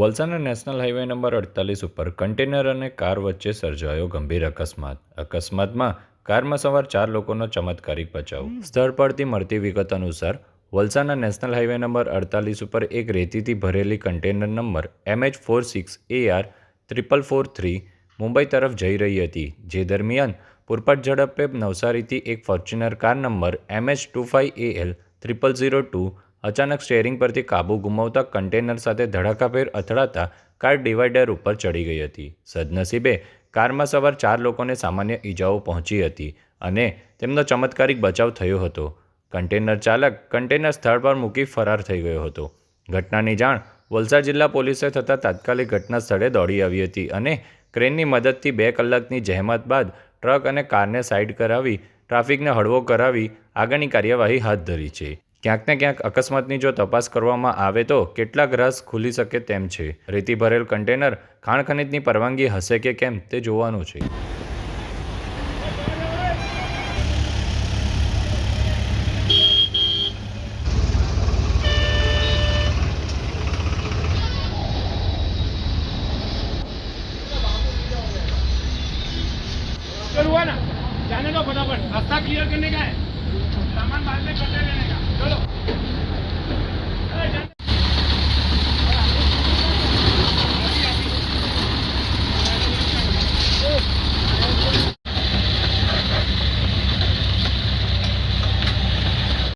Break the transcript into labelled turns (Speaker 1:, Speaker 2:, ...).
Speaker 1: વલસાડના national highway number અડતાલીસ ઉપર કન્ટેનર અને કાર વચ્ચે સર્જાયો ગંભીર અકસ્માત. અકસ્માતમાં કારમાં સવાર ચાર લોકોનો ચમત્કારિક બચાવ. સ્થળ પરથી મળતી વિગત અનુસાર, વલસાડના નેશનલ હાઈવે નંબર અડતાલીસ ઉપર એક રેતીથી ભરેલી container number MH four six AR triple four three Mumbai તરફ જઈ રહી હતી, જે દરમિયાન પૂરપાટ ઝડપે નવસારીથી એક Fortuner car number MH two five AL triple zero two અચાનક સ્ટેરિંગ પરથી કાબુ ગુમાવતા કન્ટેનર સાથે ધડાકાભેર અથડાતા કાર ડિવાઈડર ઉપર ચડી ગઈ હતી. સદનસીબે કારમાં સવાર ચાર લોકોને સામાન્ય ઈજાઓ પહોંચી હતી અને તેમનો ચમત્કારિક બચાવ થયો હતો. કન્ટેનર ચાલક કન્ટેનર સ્થળ પર મૂકી ફરાર થઈ ગયો હતો. ઘટનાની જાણ વલસાડ જિલ્લા પોલીસે થતાં તાત્કાલિક ઘટના સ્થળે દોડી આવી હતી અને ક્રેનની મદદથી બે કલાકની જહેમત બાદ ટ્રક અને કારને સાઇડ કરાવી ટ્રાફિકને હળવો કરાવી આગળની કાર્યવાહી હાથ ધરી છે. ક્યાંક ને ક્યાંક અકસ્માતની જો તપાસ કરવામાં આવે તો કેટલાક રસ ખુલી શકે તેમ છે રેતી ભરેલ કન્ટેનર ખાણ ખનીજની પરવાનગી હશે કે કેમ તે જોવાનું છે
Speaker 2: शुरू हुआ ना जाने दो फटाफट रास्ता क्लियर करने का है सामान बाद में